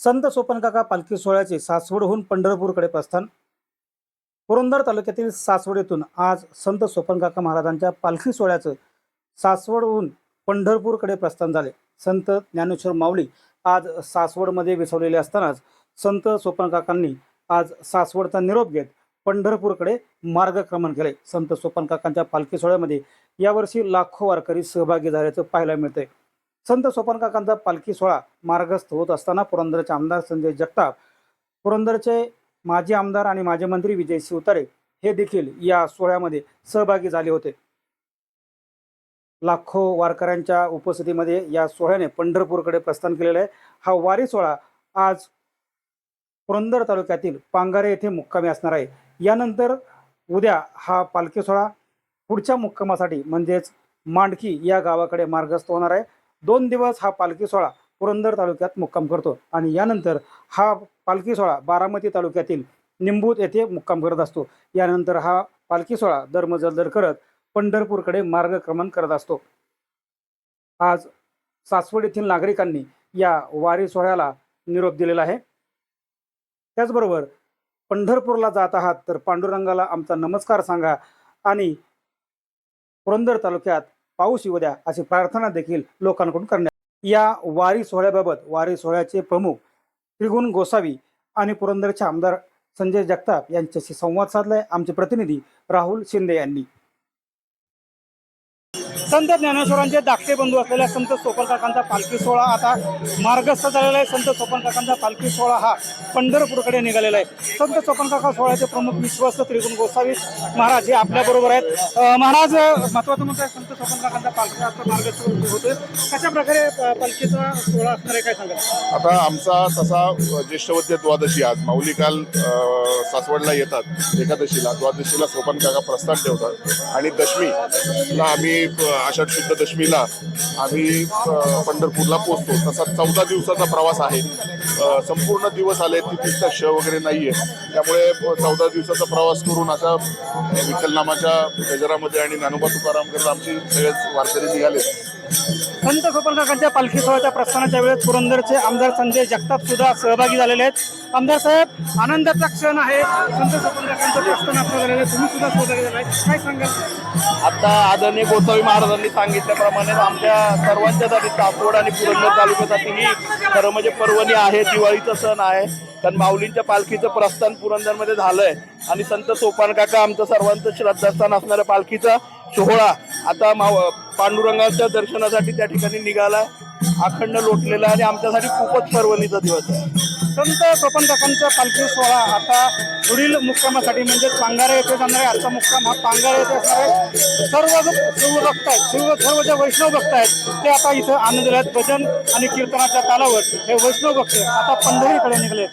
संत सोपनकाका पालखी सोहळ्याचे सासवडहून पंढरपूरकडे प्रस्थान. पुरंदर तालुक्यातील सासवड येथून आज संत सोपनकाका महाराजांच्या पालखी सोहळ्याचं सासवडहून पंढरपूरकडे प्रस्थान झाले. संत ज्ञानेश्वर माऊली आज सासवडमध्ये विसवलेले असतानाच संत सोपनकाकांनी आज सासवडचा निरोप घेत पंढरपूरकडे मार्गक्रमण केले. संत सोपनकाकांच्या पालखी सोहळ्यामध्ये यावर्षी लाखो वारकरी सहभागी झाल्याचं पाहायला मिळतंय. संत सोपनकाकांचा पालखी सोहळा मार्गस्थ होत असताना पुरंदरचे आमदार संजय जगताप पुरंदरचे माजी आमदार आणि माजी मंत्री विजय शिवतारे हे देखील या सोहळ्यामध्ये सहभागी झाले होते. लाखो वारकऱ्यांच्या उपस्थितीमध्ये या सोहळ्याने पंढरपूरकडे प्रस्थान केलेलं आहे. हा वारी सोहळा आज पुरंदर तालुक्यातील पांगारे येथे मुक्कामी असणार आहे. यानंतर उद्या हा पालखी सोहळा पुढच्या मुक्कामासाठी म्हणजेच मांडकी या गावाकडे मार्गस्थ होणार आहे. दोन दिवस हा पालखी सोहळा पुरंदर तालुक्यात मुक्काम करतो आणि यानंतर हा पालखी सोहळा बारामती तालुक्यातील निंबूत येथे मुक्काम करत असतो. यानंतर हा पालखी सोहळा दरमजलदर करत पंढरपूरकडे मार्गक्रमण करत असतो. आज सासवड येथील नागरिकांनी या वारी सोहळ्याला निरोप दिलेला आहे. त्याचबरोबर पंढरपूरला जात आहात तर पांडुरंगाला आमचा नमस्कार सांगा आणि पुरंदर तालुक्यात पाऊस येऊ द्या अशी प्रार्थना देखील लोकांकडून करण्यात या वारी सोहळ्याबाबत वारी सोहळ्याचे प्रमुख त्रिगुण गोसावी आणि पुरंदरचे आमदार संजय जगताप यांच्याशी संवाद साधलाय. आमचे प्रतिनिधी राहुल शिंदे यांनी. संत ज्ञानेश्वरांचे धाकटे बंधू असलेल्या संत सोपनकाकांचा पालखी सोहळा आता मार्गस्थ झालेला आहे. संत सोपनकाकांचा पालखी सोहळा हा पंढरपूरकडे निघालेला आहे. संत सोपनकाका सोहळ्याचे प्रमुख विश्वस्त त्रिगुण गोसावी महाराज हे आपल्याबरोबर आहेत. महाराज महत्वाचं म्हणतो आहे संत सोपनकाकांचा पालखी आता मार्गस्थ होतोय कशा प्रकारे पालखीचा सोहळा असणार आहे काय सांगा आता आमचा तसा ज्येष्ठवद्य द्वादशी आज. माऊली काल सासवडला येतात एकादशीला. द्वादशीला सोपनकाका प्रस्थान ठेवतात. आणि दशमीला आम्ही आषाढ शुद्ध दशमीला आम्ही पंढरपूरला पोहोचतो. तसा चौदा दिवसाचा प्रवास आहे. संपूर्ण दिवस आले तिथं श वगैरे नाही आहे त्यामुळे चौदा दिवसाचा प्रवास करून अशा विठ्ठलनामाच्या गजरामध्ये आणि ज्ञानोबा तुकाराम करत आमची सगळेच वारकरी निघाले. संत सोपनकाकांच्या पालखी सोहळ्याच्या प्रस्थानाच्या वेळेस पुरंदरचे आमदार संजय जगताप सुद्धा सहभागी झालेले आहेत. आमदार साहेब आनंदाचा क्षण आहे. संत सोपनकाकांचं प्रस्थान आपलं झालेलं आहे. तुम्ही सुद्धा सहभागी झालाय काय सांगाल? आता आदरणीय गोसावी महाराजांनी सांगितल्याप्रमाणे आमच्या सर्वांच्यासाठी सासवड आणि पुरंदर तालुक्यासाठी ही खरं म्हणजे पर्वणी आहे. दिवाळीचा सण आहे. कारण माऊलींच्या पालखीचं प्रस्थान पुरंदरमध्ये झालंय. आणि संत सोपान काका आमचं सर्वांचं श्रद्धास्थान असणाऱ्या पालखीचा सोहळा आता माव पांडुरंगाच्या दर्शनासाठी त्या ठिकाणी निघाला. अखंड लोटलेला आहे आणि आमच्यासाठी खूपच पर्वणीचा दिवस आहे. संत सोपनकाकांचा पालखी सोहळा आता पुढील मुक्कामासाठी म्हणजे पांगारा येथे जाणार आहे. आजचा मुक्काम हा पांगारा येथे असणार आहे. सर्व जो शिव भक्त आहेत शिव सर्व जे वैष्णव भक्त आहेत ते आता इथं आनंद आहेत. भजन आणि कीर्तनाच्या तालावर हे वैष्णव भक्त आता पंढरीकडे निघाले